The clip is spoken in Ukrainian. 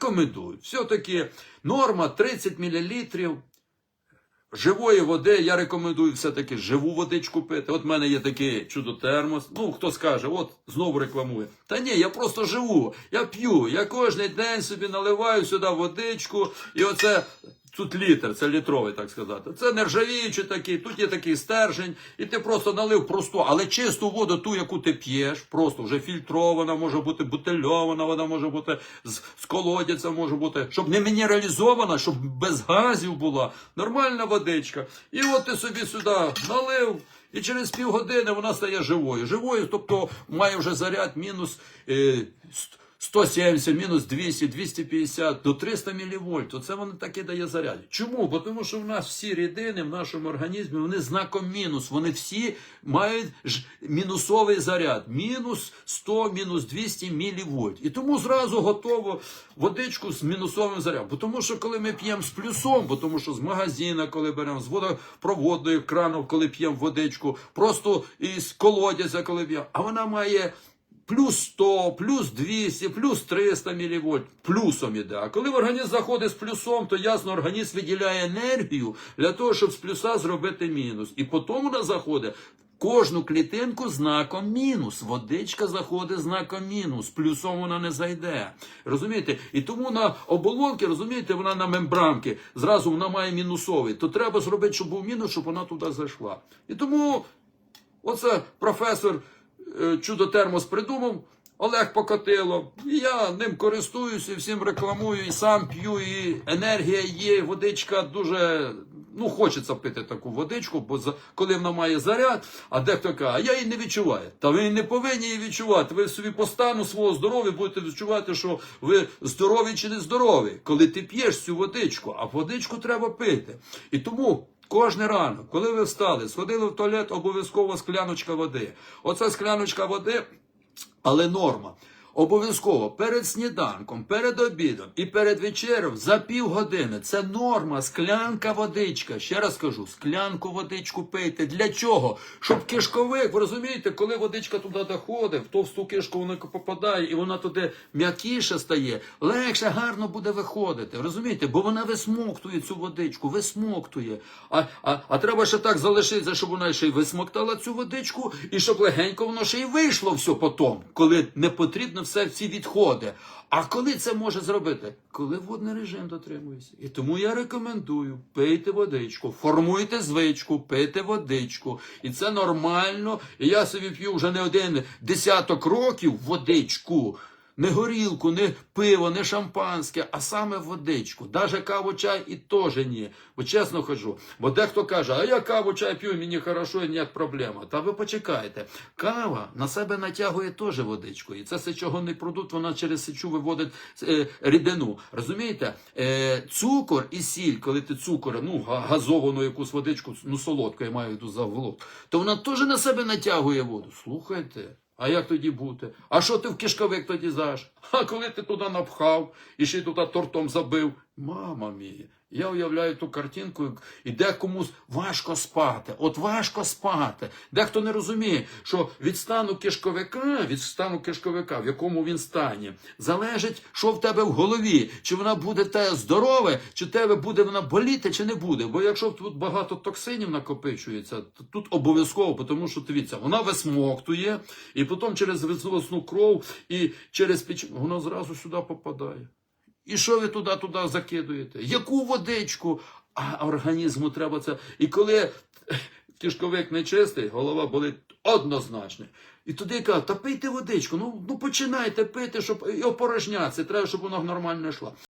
рекомендую. Все-таки норма 30 мл живої води. Я рекомендую все-таки живу водичку пити. От в мене є такий чудо-термос. Ну, хто скаже, от знову рекламує. Та ні, я просто живу, я п'ю. Я кожен день собі наливаю сюди водичку. І оце. Тут літр, це літровий, так сказати. Це нержавіючий такий, тут є такий стержень, і ти просто налив просту, але чисту воду, ту, яку ти п'єш, просто вже фільтрована, може бути бутильована, вона може бути з, з колодязя, може бути, щоб не мінералізована, щоб без газів була. Нормальна водичка. І от ти собі сюди налив. І через півгодини вона стає живою. Живою, тобто має вже заряд мінус е, 170, мінус 200, 250 до 300 мВ. Оце воно таке дає заряд. Чому? Бо тому що в нас всі рідини в нашому організмі вони знаком мінус. Вони всі мають ж мінусовий заряд. Мінус 100, мінус 200 мВ. І тому зразу готово водичку з мінусовим зарядом. Бо тому що коли ми п'ємо з плюсом, бо тому що з магазина, коли беремо з водопроводної крану, коли п'ємо водичку, просто із колодязя, коли п'ємо, а вона має плюс 100, плюс 200, плюс 300 мВ, плюсом іде. А коли в організм заходить з плюсом, то ясно, організм виділяє енергію для того, щоб з плюса зробити мінус. І потім вона заходить. Кожну клітинку знаком мінус. Водичка заходить знаком мінус. Плюсом вона не зайде. Розумієте? І тому на оболонки, розумієте, вона на мембранки. Зразу вона має мінусовий. То треба зробити, щоб був мінус, щоб вона туди зайшла. І тому оце професор е, чудо-термос придумав. Олег Покотило. І я ним користуюся, всім рекламую, і сам п'ю, і енергія є, водичка дуже. Ну, хочеться пити таку водичку, бо коли вона має заряд, а дехто каже, а я її не відчуваю. Та ви не повинні її відчувати. Ви собі по стану свого здоров'я будете відчувати, що ви здорові чи не здорові, коли ти п'єш цю водичку, а водичку треба пити. І тому. Кожний ранок, коли ви встали, сходили в туалет, обов'язково скляночка води. Оця скляночка води, але норма. Обов'язково перед сніданком, перед обідом і перед вечерем за півгодини. Це норма, склянка водичка. Ще раз кажу, склянку водичку пийте. Для чого? Щоб кишковик, ви розумієте, коли водичка туди доходить, в товсту кишку вона попадає, і вона туди м'якіше стає, легше, гарно буде виходити. Розумієте? Бо вона висмоктує цю водичку, висмоктує. А, а, а треба ще так залишитися, щоб вона ще й висмоктала цю водичку, і щоб легенько воно ще й вийшло все потім, коли не потрібно все всі відходи. А коли це може зробити? Коли водний режим дотримується. І тому я рекомендую пийте водичку, формуйте звичку, пийте водичку. І це нормально. І я собі п'ю вже не один десяток років водичку. Не горілку, не пиво, не шампанське, а саме водичку. Даже каву, чай і теж ні. Бо чесно кажу, бо дехто каже, а я каву, чай п'ю, мені хорошо, і ніяк проблема. Та ви почекайте. Кава на себе натягує теж водичку. І це сечогонний продукт, вона через сечу виводить е, рідину. Розумієте? Е, цукор і сіль, коли ти цукор, ну, газовану якусь водичку, ну солодку, я маю в за голод, то вона теж на себе натягує воду. Слухайте. А як тоді бути? А що ти в кишковик тоді заш? А коли ти туди напхав і ще й туди тортом забив? Мама мія, я уявляю ту картинку, і декомусь важко спати. От важко спати. Дехто не розуміє, що від стану кишковика, від стану кишковика, в якому він стані, залежить, що в тебе в голові. Чи вона буде те здорове, чи тебе буде вона боліти, чи не буде. Бо якщо тут багато токсинів накопичується, то тут обов'язково, тому що дивіться, вона висмоктує, і потім через висну кров і через піч воно зразу сюди попадає. І що ви туди туди закидуєте? Яку водичку? А організму треба це. І коли кишковик нечистий, голова болить однозначно. І туди кажуть, та пийте водичку, ну, ну починайте пити, щоб і опорожнятися, треба, щоб воно нормально йшло.